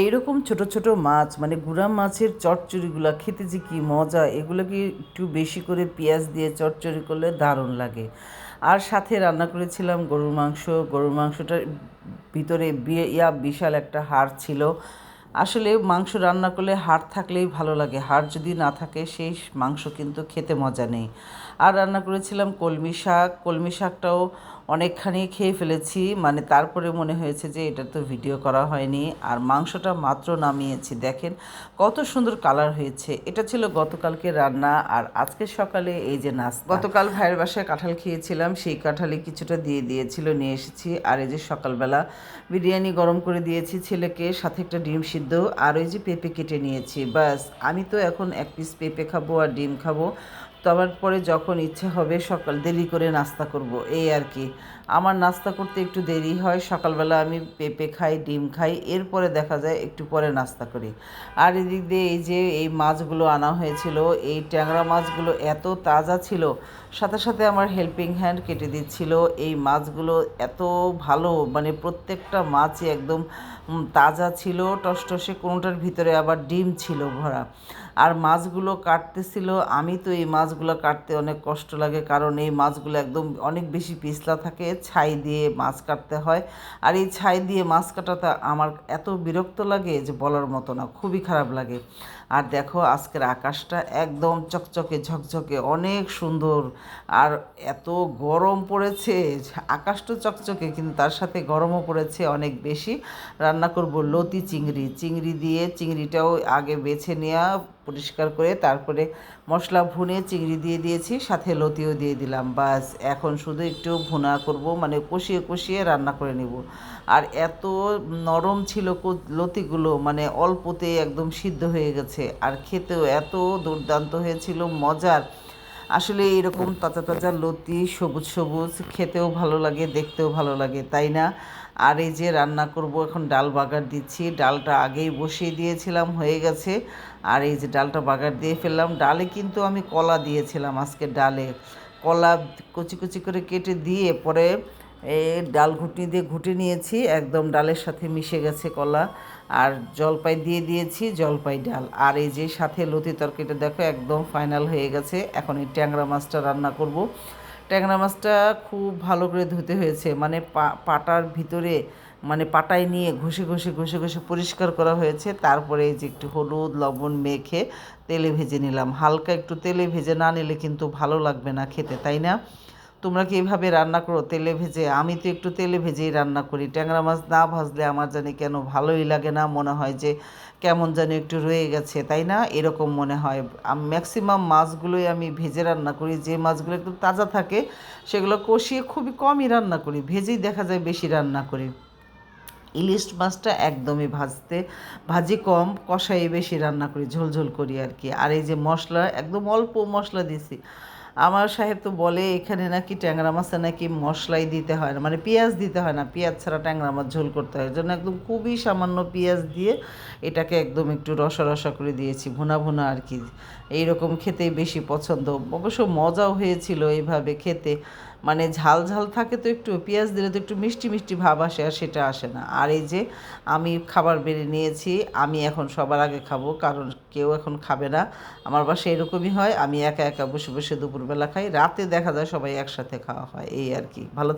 এইরকম ছোট ছোট মাছ মানে গুড়া মাছের চচ্চড়িগুলো খেতে যে কী মজা এগুলোকে একটু বেশি করে পেঁয়াজ দিয়ে চচ্চড়ি করলে দারুণ লাগে। আর সাথে রান্না করেছিলাম গরুর মাংস, গরুর মাংসটার ভিতরে ইয়া বিশাল একটা হাড় ছিল। আসলে মাংস রান্না করলে হাড় থাকলেই ভালো লাগে, হাড় যদি না থাকে সেই মাংস কিন্তু খেতে মজা নেই। আর রান্না করেছিলাম কলমি শাক, কলমি শাকটাও অনেকখানি খেয়ে ফেলেছি। মানে তারপরে মনে হয়েছে যে এটা তো ভিডিও করা হয়নি। আর মাংসটা মাত্র নামিয়েছি। দেখেন কত সুন্দর কালার হয়েছে। এটা ছিল গতকালকে রান্না। আর আজকে সকালে এই যে নাচ গতকাল ভাইয়ের বাসায় কাঁঠাল খেয়েছিলাম। সেই কাঁঠালে কিছুটা দিয়ে দিয়েছিল, নিয়ে এসেছি। আর এই যে সকালবেলা বিরিয়ানি গরম করে দিয়েছি ছেলেকে। সাথে একটা ডিম সিদ্ধ। আর ওই যে পেঁপে কেটে নিয়েছি। বাস আমি তো এখন এক পিস পেঁপে খাব আর ডিম খাব। তারপর পরে যখন ইচ্ছে হবে সকাল দেরি করে নাস্তা করব। এই আর কি। আমার নাস্তা করতে একটু দেরি হয়, সকালবেলা আমি পেঁপে খাই, ডিম খাই, এরপরে দেখা যায় একটু পরে নাস্তা করি। আর এদিক দিয়ে এই যে এই মাছগুলো আনা হয়েছিল, এই ট্যাংরা মাছগুলো এত তাজা ছিল, সাথে সাথে আমার হেল্পিং হ্যান্ড কেটে দিচ্ছিল। এই মাছগুলো এত ভালো মানে প্রত্যেকটা মাছই একদম তাজা ছিল, টসটসে কোনোটার ভিতরে আবার ডিম ছিল ভরা। আর মাছগুলো কাটতেছিল, আমি তো এই মাছগুলো কাটতে অনেক কষ্ট লাগে, কারণ এই মাছগুলো একদম অনেক বেশি পিছলা থাকে, ছাই দিয়ে মাছ কাটতে হয়। আর এই ছাই দিয়ে মাছ কাটাতে আমার এত বিরক্ত লাগে যে বলার মতো না, খুবই খারাপ লাগে। আর দেখো আজকের আকাশটা একদম চকচকে ঝকঝকে, অনেক সুন্দর। আর এত গরম পড়েছে, আকাশ তো চকচকে, কিন্তু তার সাথে গরমও পড়েছে অনেক বেশি। রান্না করব লতি চিংড়ি চিংড়ি দিয়ে চিংড়িটাও আগে বেছে নেওয়া পরিষ্কার করে তারপরে মশলা ভুনে চিংড়ি দিয়ে দিয়েছি, সাথে লতিও দিয়ে দিলাম। বাস, এখন শুধু একটু ভুনা করব মানে কষিয়ে কষিয়ে রান্না করে নেব। আর এত নরম ছিল লতিগুলো মানে অল্পতে একদম সিদ্ধ হয়ে গেছে। আর খেতেও এত দুর্দান্ত হয়েছিল, মজার। আসলে এরকম তাজা তাজা লতি, সবুজ সবুজ, খেতেও ভালো লাগে, দেখতেও ভালো লাগে, তাই না? আর এই যে রান্না করব, এখন ডাল বাগার দিচ্ছি। ডালটা আগেই বসিয়ে দিয়েছিলাম, হয়ে গেছে। আর এই যে ডালটা বাগার দিয়ে ফেললাম। ডালে কিন্তু আমি কলা দিয়েছিলাম আজকে ডালে। কলা কচি কুচি করে কেটে দিয়ে পরে এই ডাল ঘুটনি দিয়ে ঘুটে নিয়েছি, একদম ডালের সাথে মিশে গেছে কলা। আর জলপাই দিয়ে দিয়েছি জলপাই ডাল। আর এই যে সাথে লতি তরকারিটা দেখো, একদম ফাইনাল হয়ে গেছে। এখন এই ট্যাংরা মাছটা রান্না করব। ট্যাংরা মাছটা খুব ভালো করে ধুতে হয়েছে। মানে পাটার ভিতরে মানে পাটায় নিয়ে ঘষে ঘষে ঘষে ঘষে পরিষ্কার করা হয়েছে। তারপরে এই যে একটু হলুদ, লবণ মেখে তেলে ভেজে নিলাম। হালকা একটু তেলে ভেজে না নিলে কিন্তু ভালো লাগবে না খেতে, তাই না? তোমরা কি এইভাবে রান্না করো? তেলে ভেজে। আমি তো একটু তেলে ভেজেই রান্না করি। ট্যাংরা মাছ না ভাজলে আমার জানি কেন ভালোই লাগে না। মনে হয় যে কেমন জানি একটু রয়ে গেছে, তাই না? এরকম মনে হয়। ম্যাক্সিমাম মাছগুলোই আমি ভেজে রান্না করি। যে মাছগুলো একটু তাজা থাকে, সেগুলো কষিয়ে খুবই কমই রান্না করি। ভেজেই দেখা যায় বেশি রান্না করি। ইলিশ মাছটা একদমই ভাজতে, ভাজি কম কষাই বেশি রান্না করি ঝোলঝোল করি আর কি। আর এই যে মশলা, একদম অল্প মশলা দিছি আমার সাহেব তো বলে, এখানে নাকি ট্যাংরা মাছে নাকি মশলাই দিতে হয় না। মানে পেঁয়াজ দিতে হয় না। পেঁয়াজ ছাড়া ট্যাংরা মাছ ঝোল করতে হয়। জন্য একদম খুবই সামান্য পেঁয়াজ দিয়ে এটাকে একদম একটু রসা রসা করে দিয়েছি, ভুনা ভুনা আর কি। এইরকম খেতেই বেশি পছন্দ। অবশ্য মজাও হয়েছিল এইভাবে খেতে। মানে ঝাল ঝাল থাকে তো একটু, পেঁয়াজ দিলে তো একটু মিষ্টি মিষ্টি ভাব আসে আর সেটা আসে না। আর এই যে আমি খাবার বেড়ে নিয়েছি, আমি এখন সবার আগে খাব, কারণ কেউ এখন খাবে না। আমার বাসায় এরকমই হয়, আমি একা একা বসে বসে দুপুরবেলা খাই, রাতে দেখা যায় সবাই একসাথে খাওয়া হয়, এই আর কি। ভালো